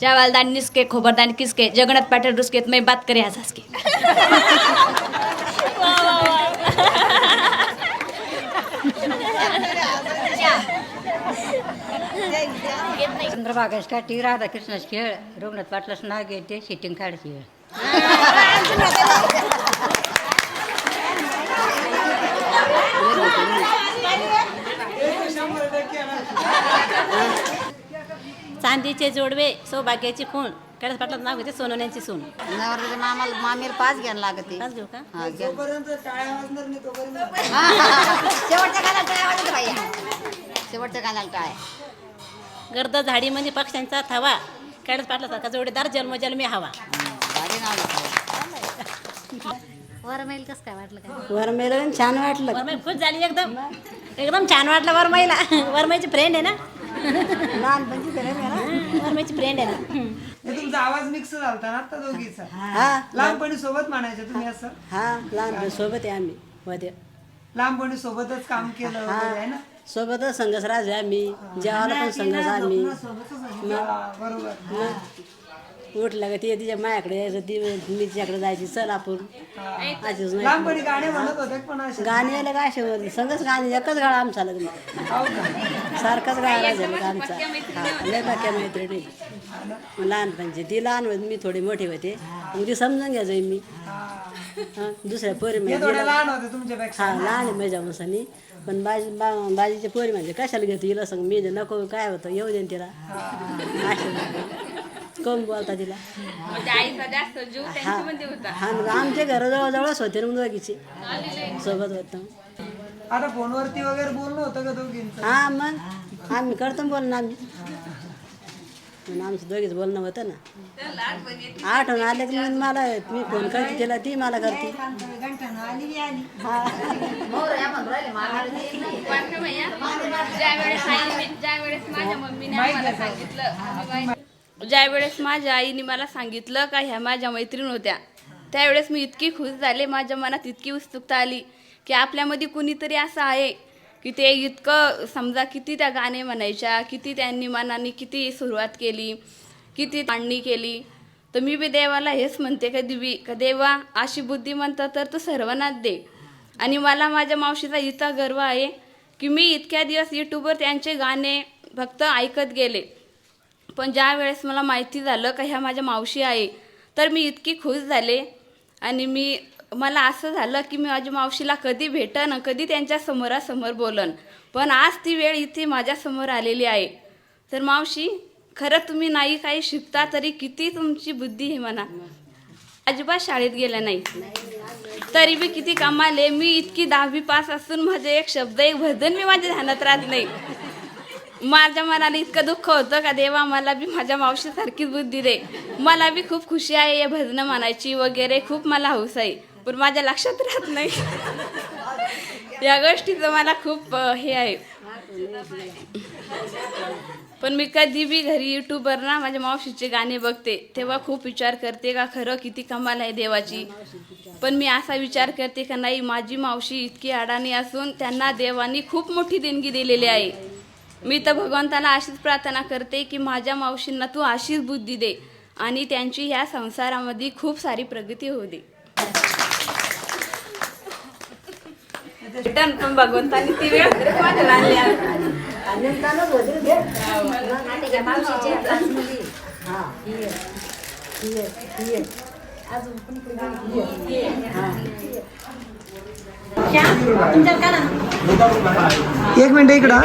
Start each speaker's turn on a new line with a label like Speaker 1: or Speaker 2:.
Speaker 1: चावल दान निसके खोबर दान किसके जगन्नाथ पाटिल रुसके तो मैं बात करे आज हंस के
Speaker 2: चंद्रभागेश काठी राधाकृष्णाच खेळ रघुनाथ पाटलाच नाव घेते शिटिंग काढायची वेळ
Speaker 3: चांदीचे जोडवे सौभाग्याची खूण. कैलास पाटलात नाव घेते सोनवण्यांची सून.
Speaker 2: नवऱ्याच्या मामाला मामीला पाच घ्यायला लागते.
Speaker 3: पाच घेऊ का?
Speaker 2: हा, घ्या. हा, हा, हा. शेवटच्या कानाला टाळ्या वाजवते बाई. शेवटच्या कानाला टाळ्या.
Speaker 3: गर्द झाडीमध्ये पक्ष्यांचा थवा. कैलास पाटलासारखा जोडीदार जन्मजन्मी हवा.
Speaker 2: भारी नाव.
Speaker 3: वरमैल कसं काय वाटलं काय?
Speaker 4: वरमेला छान वाटलं.
Speaker 3: वरमाई खुश झाली एकदम. एकदम छान वाटलं वरमाईला. वरमाईची फ्रेंड आहे ना?
Speaker 4: लहानपणची आहे ना?
Speaker 3: फ्रेंड आहे ना.
Speaker 5: हे तुमचा आवाज मिक्स झालता ना आता दोघीचा.
Speaker 4: हा.
Speaker 5: लहानपणी सोबत म्हणायचं तुम्ही असं?
Speaker 4: हा लहानपणी सोबत आहे आम्ही मध्ये.
Speaker 5: लहानपणी सोबतच काम केलं वगैरे आहे ना?
Speaker 4: सोबतच संघच राजे आम्ही जेवायला पण संघच आम्ही.
Speaker 5: हा, बरोबर.
Speaker 4: उठलं का ते तिच्या मायाकडे यायचं ती मी तिच्याकडे जायची चल आपण. नाही.
Speaker 5: लहानपणी गाणे म्हणत होते पण असे.
Speaker 4: गाणी काय असे संघच गाणी एकच गाळा आमचा लग्न
Speaker 5: का?
Speaker 4: सारखाच गाळा झाला का आमचा. लय बाक्या मैत्रिणी. लहानपणची ती लहान होती मी थोडी मोठी होते. मग ती समजून घ्यायचो मी. दुसऱ्या पोरी म्हणजे हा लहान आहे माझ्या मुसानी पण बाजी बा बाजीच्या पोरी म्हणजे कशाला घेतो हिला सांग. मी नको काय होतं येऊ दे तिला. कोण बोलता तिला? हा हा आमच्या घराजवळ जवळच होते ना दोघीचे सोबत होतं.
Speaker 5: आता फोनवरती वगैरे बोलणं होतं का दोघींचं?
Speaker 4: हा मग आम्ही करतो ना बोलणं आम्ही. पण आमचं दोघीच बोलणं होतं ना. आठवण आले की मग मला मी फोन करते तिला ती मला करते.
Speaker 1: ज्यावेळेस आईने ज्यावेळेस माझ्या मम्मीने आम्हाला सांगितलं ज्यावेळेस माझ्या आईने मला सांगितलं का ह्या माझ्या मैत्रीण होत्या त्यावेळेस मी इतकी खुश झाले माझ्या मनात इतकी उत्सुकता आली की आपल्यामध्ये कुणीतरी असं आहे की ते इतकं समजा किती त्या गाणे म्हणायच्या किती त्यांनी मनाने किती सुरुवात केली किती मांडणी केली तर मी बी देवाला हेच म्हणते का दिवी का देवा अशी बुद्धी म्हणतात तर तू सर्वांनाच दे. आणि मला माझ्या मावशीचा इतका गर्व आहे की मी इतक्या दिवस यूट्यूबवर त्यांचे गाणे फक्त ऐकत गेले. पण ज्या वेळेस मला माहिती झालं का ह्या माझ्या मावशी आहे तर मी इतकी खुश झाले. आणि मी मला असं झालं की मी माझ्या मावशीला कधी भेटन कधी त्यांच्या समोरासमोर बोलन. पण आज ती वेळ इथे माझ्यासमोर आलेली आहे. तर मावशी खरं तुम्ही नाही काही शिकता तरी किती तुमची बुद्धी हे म्हणा. अजिबात शाळेत गेल्या नाही. तरी मी किती कमाले. मी इतकी दहावी पास असून माझे एक शब्द एक भजन मी माझ्या ध्यानात राहत नाही. माझ्या मनाला इतकं दुःख होतं का देवा मला बी माझ्या मावशीसारखीच बुद्धी दे. मला बी खूप खुशी आहे या भजनं म्हणायची वगैरे खूप मला हौस आहे. पण माझ्या लक्षात राहत नाही. या गोष्टीचं मला खूप हे आहे. पण मी कधी बी घरी युट्यूबवर ना माझ्या मावशीचे गाणे बघते तेव्हा खूप विचार करते का खरं किती कमाल आहे देवाची. पण मी असा विचार करते का नाही माझी मावशी इतकी अडाणी असून त्यांना देवानी खूप मोठी देणगी दिलेली आहे. मी तर भगवंताला अशीच प्रार्थना करते की माझ्या मावशींना तू अशीच बुद्धी दे आणि त्यांची ह्या संसारामध्ये खूप सारी प्रगती होऊ दे. पण भगवंतानी ती वेळ माझ्याला आणली आहे.
Speaker 5: एक मिनिट इकडं